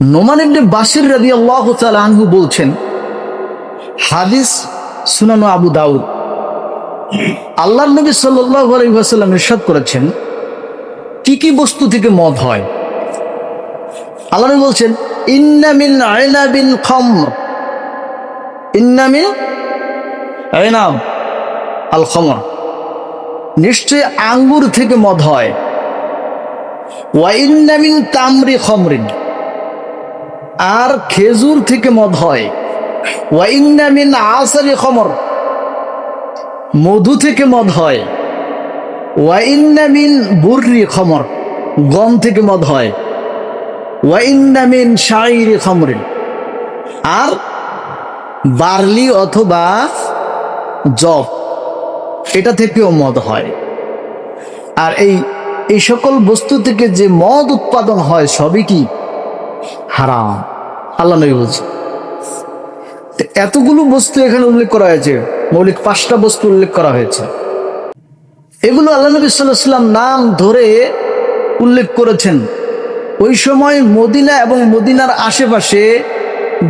নোমান ইবনে বাসির রাদি আল্লাহ আনহু বলছেন, হাদিস সুনানো আবু দাউদ। আল্লাহ নবী সাল্লাহ আলহিহাসাল্লাম করেছেন, কি কি বস্তু থেকে মদ হয়? আল্লাহ বলছেন ইন্নামিন আয়নাবিন খমর। ইন্নামিন আয়নাব আল খমর। নিশ্চয় আঙ্গুর থেকে মদ হয়। ওয়াইন্নামিন তামরি খমরিন। আর খেজুর থেকে মদ হয়। খমর, মধু থেকে মদ হয়। বুর্রি খমর, গম থেকে মদ হয়। ওয়াইন্নামিন শাইরি খমরিন আর বার্লি অথবা জব, এটা থেকেও মদ হয়। আর এই এই সকল বস্তু থেকে যে মদ উৎপাদন হয়, সবই কি হারাম। আল্লাহ নবী বলছে এতগুলো বস্তু এখানে উল্লেখ করা হয়েছে, মৌলিক পাঁচটা বস্তু উল্লেখ করা হয়েছে। এগুলো আল্লাহ নবী সাল্লাম নাম ধরে উল্লেখ করেছেন। ওই সময় মদিনা এবং মদিনার আশেপাশে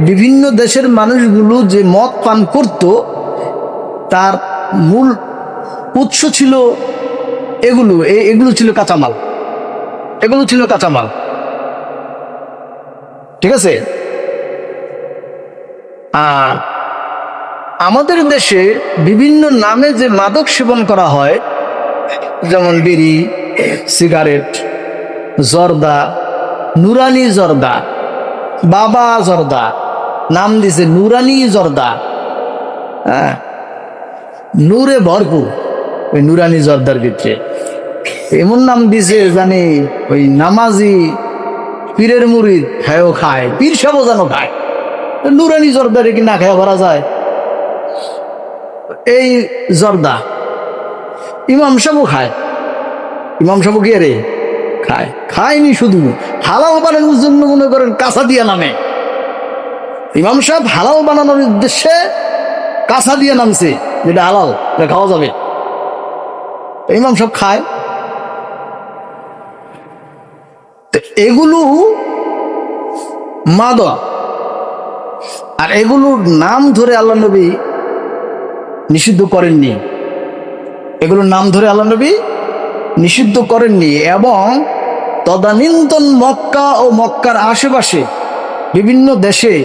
বিভিন্ন দেশের মানুষগুলো যে মদ পান করত, তার মূল উৎস ছিল এগুলো এগুলো ছিল কাঁচামাল। এগুলো ছিল কাঁচামাল। ঠিক আছে? আর আমাদের দেশে বিভিন্ন নামে যে মাদক সেবন করা হয়, যেমন বিড়ি, সিগারেট, জর্দা, নুরানি জর্দা, বাবা জর্দা, নাম দিছে নুরানি জর্দা। হ্যাঁ নূরে ভরপুর ওই নুরানি জর্দার ভিতরে। এমন নাম দিছে জানি ওই নামাজি পীরের মুড়িদ হ্যাঁও খায়, পীর সাবও যেন খায়। নুরানি জর্দারে কি না খায় ভরা যায়? এই জর্দা, ইমাম সাবও খায়। ইমাম সাবু কে রে খায়। খায়নি শুধু। হালাল বানানোর জন্য মনে করেন কাঁচা দিয়া নামে। ইমাম সাহেব হালাল বানানোর উদ্দেশ্যে কাঁচা দিয়ে নামছে। যেটা হালাল খাওয়া যাবে। ইমাম সাহেব খায়। এগুলো মাদক। আর এগুলোর নাম ধরে আল্লাহ নবী নিষিদ্ধ করেননি। এগুলোর নাম ধরে আল্লাহ নবী নিষিদ্ধ করেননি এবং তদানীন্তন মক্কা ও মক্কার আশেপাশে বিভিন্ন দেশে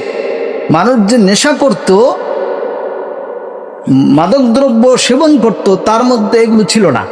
মানুষ যে নেশা করত, মাদকদ্রব্য সেবন করত, তার মধ্যে এগুলো ছিল না।